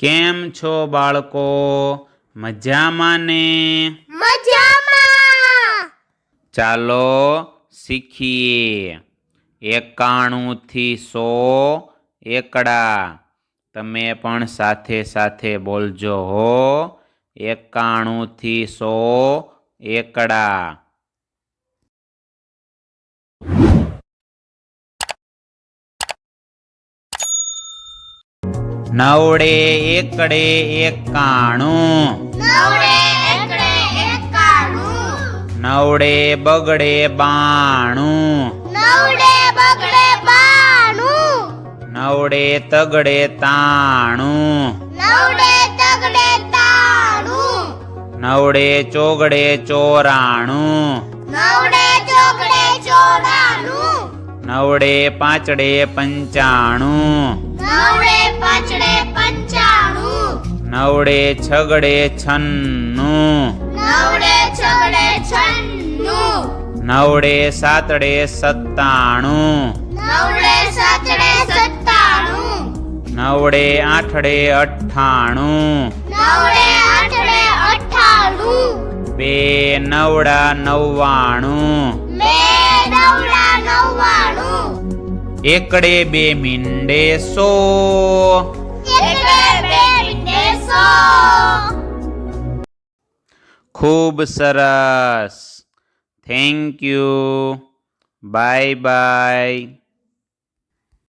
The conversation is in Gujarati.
કેમ છો બાળકો મજામાં ને મજામાં ચાલો શીખીએ એકાણુંથી સો એકડા તમે પણ સાથે સાથે બોલજો હો એકાણુંથી સો એકડા નવડે એકડે એકાણું નવડે બગડે બાણું. નવડે તગડે તાણું. નવડે ચોગડે ચોરાણું. નવડે પાંચડે પંચાણું. નવડે પાંચડે પંચાણું. નવડે છગડે છન્નું. નવડે છગડે છન્નું. નવડે સાતડે સત્તાણું. નવડે સાતડે સત્તાણું. નવડે આઠડે અઠ્ઠાણું. નવડે આઠડે અઠ્ઠાણું. બે નવડા નવ્વાણું. બે એકડે બે મીંડે સો એકડે બે મીંડે સો ખૂબ સરસ થેન્ક યુ બાય બાય